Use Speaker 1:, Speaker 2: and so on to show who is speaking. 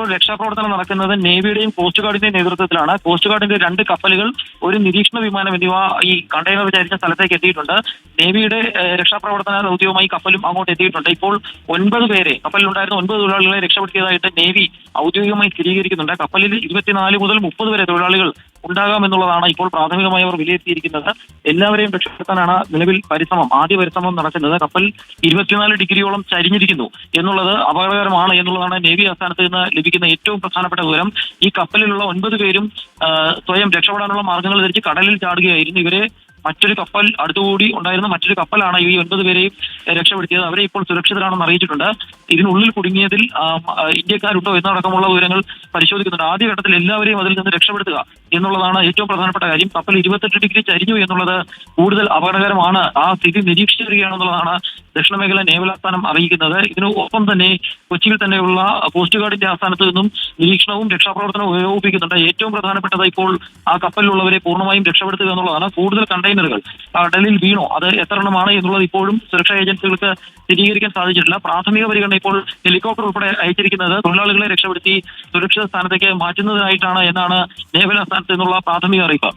Speaker 1: ഇപ്പോൾ രക്ഷാപ്രവർത്തനം നടക്കുന്നത് നേവിയുടെയും കോസ്റ്റ് ഗാർഡിന്റെയും നേതൃത്വത്തിലാണ്. കോസ്റ്റ് ഗാർഡിന്റെ രണ്ട് കപ്പലുകൾ ഒരു നിരീക്ഷണ വിമാനം എന്നിവ ഈ കണ്ടെയ്നർ വിചാരിച്ച സ്ഥലത്തേക്ക് എത്തിയിട്ടുണ്ട്. നേവിയുടെ രക്ഷാപ്രവർത്തന ദൗത്യവുമായി കപ്പലും അങ്ങോട്ട് എത്തിയിട്ടുണ്ട്. ഇപ്പോൾ ഒൻപത് പേരെ കപ്പലിലുണ്ടായിരുന്ന ഒൻപത് തൊഴിലാളികളെ രക്ഷപ്പെടുത്തിയതായിട്ട് നേവി ഔദ്യോഗികമായി സ്ഥിരീകരിക്കുന്നുണ്ട്. കപ്പലിൽ ഇരുപത്തിനാല് മുതൽ മുപ്പത് വരെ തൊഴിലാളികൾ ഉണ്ടാകാമെന്നുള്ളതാണ് ഇപ്പോൾ പ്രാഥമികമായി അവർ വിലയിരുത്തിയിരിക്കുന്നത്. എല്ലാവരെയും രക്ഷപ്പെടുത്താനാണ് നിലവിൽ പരിശ്രമം ആദ്യ പരിശ്രമം നടക്കുന്നത്. കപ്പൽ ഇരുപത്തിനാല് ഡിഗ്രിയോളം ചരിഞ്ഞിരിക്കുന്നു എന്നുള്ളത് അപകടകരമാണ് എന്നുള്ളതാണ് നേവി ആസ്ഥാനത്ത് നിന്ന് ലഭിക്കുന്ന ഏറ്റവും പ്രധാനപ്പെട്ട വിവരം. ഈ കപ്പലിലുള്ള ഒൻപത് പേരും സ്വയം രക്ഷപ്പെടാനുള്ള മാർഗങ്ങൾ ധരിച്ച് കടലിൽ ചാടുകയായിരുന്നു. ഇവരെ മറ്റൊരു കപ്പൽ അടുത്തുകൂടി ഉണ്ടായിരുന്ന മറ്റൊരു കപ്പലാണ് ഈ ഒൻപത് പേരെയും രക്ഷപ്പെടുത്തിയത്. അവരെ ഇപ്പോൾ സുരക്ഷിതരാണെന്ന് അറിയിച്ചിട്ടുണ്ട്. ഇതിനുള്ളിൽ കുടുങ്ങിയതിൽ ഇന്ത്യക്കാരുണ്ടോ എന്നടക്കമുള്ള വിവരങ്ങൾ പരിശോധിക്കുന്നുണ്ട്. ആദ്യഘട്ടത്തിൽ എല്ലാവരെയും അതിൽ നിന്ന് രക്ഷപ്പെടുത്തുക എന്നുള്ളതാണ് ഏറ്റവും പ്രധാനപ്പെട്ട കാര്യം. കപ്പൽ ഇരുപത്തെട്ട് ഡിഗ്രി ചരിഞ്ഞു എന്നുള്ളത് കൂടുതൽ അപകടകരമാണ്. ആ സ്ഥിതി നിരീക്ഷിച്ചു വരികയാണെന്നുള്ളതാണ് ദക്ഷിണ മേഖല നേവൽ ആസ്ഥാനം അറിയിക്കുന്നത്. ഇതിനു ഒപ്പം തന്നെ കൊച്ചിയിൽ തന്നെയുള്ള കോസ്റ്റ് ഗാർഡിന്റെ ആസ്ഥാനത്ത് നിന്നും നിരീക്ഷണവും രക്ഷാപ്രവർത്തനവും ഏകോപിപ്പിക്കുന്നുണ്ട് ഏറ്റവും പ്രധാനപ്പെട്ടത് ഇപ്പോൾ ആ കപ്പലിലുള്ളവരെ പൂർണമായും രക്ഷപ്പെടുത്തുക എന്നുള്ളതാണ്. കൂടുതൽ കണ്ടെയ്നറുകൾ കടലിൽ വീണോ? അത് എത്ര എണ്ണമാണ് എന്നുള്ളത് ഇപ്പോഴും സുരക്ഷാ ഏജൻസികൾക്ക് സ്ഥിരീകരിക്കാൻ സാധിച്ചിട്ടില്ല. പ്രാഥമിക പരിഗണന ഇപ്പോൾ ഹെലികോപ്റ്റർ ഉൾപ്പെടെ അയച്ചിരിക്കുന്നത് തൊഴിലാളികളെ രക്ഷപ്പെടുത്തി സുരക്ഷിത സ്ഥാനത്തേക്ക് മാറ്റുന്നതിനായിട്ടാണ് എന്നാണ് നേവൽ ആസ്ഥാനത്ത് നിന്നുള്ള പ്രാഥമിക അറിയിപ്പ്.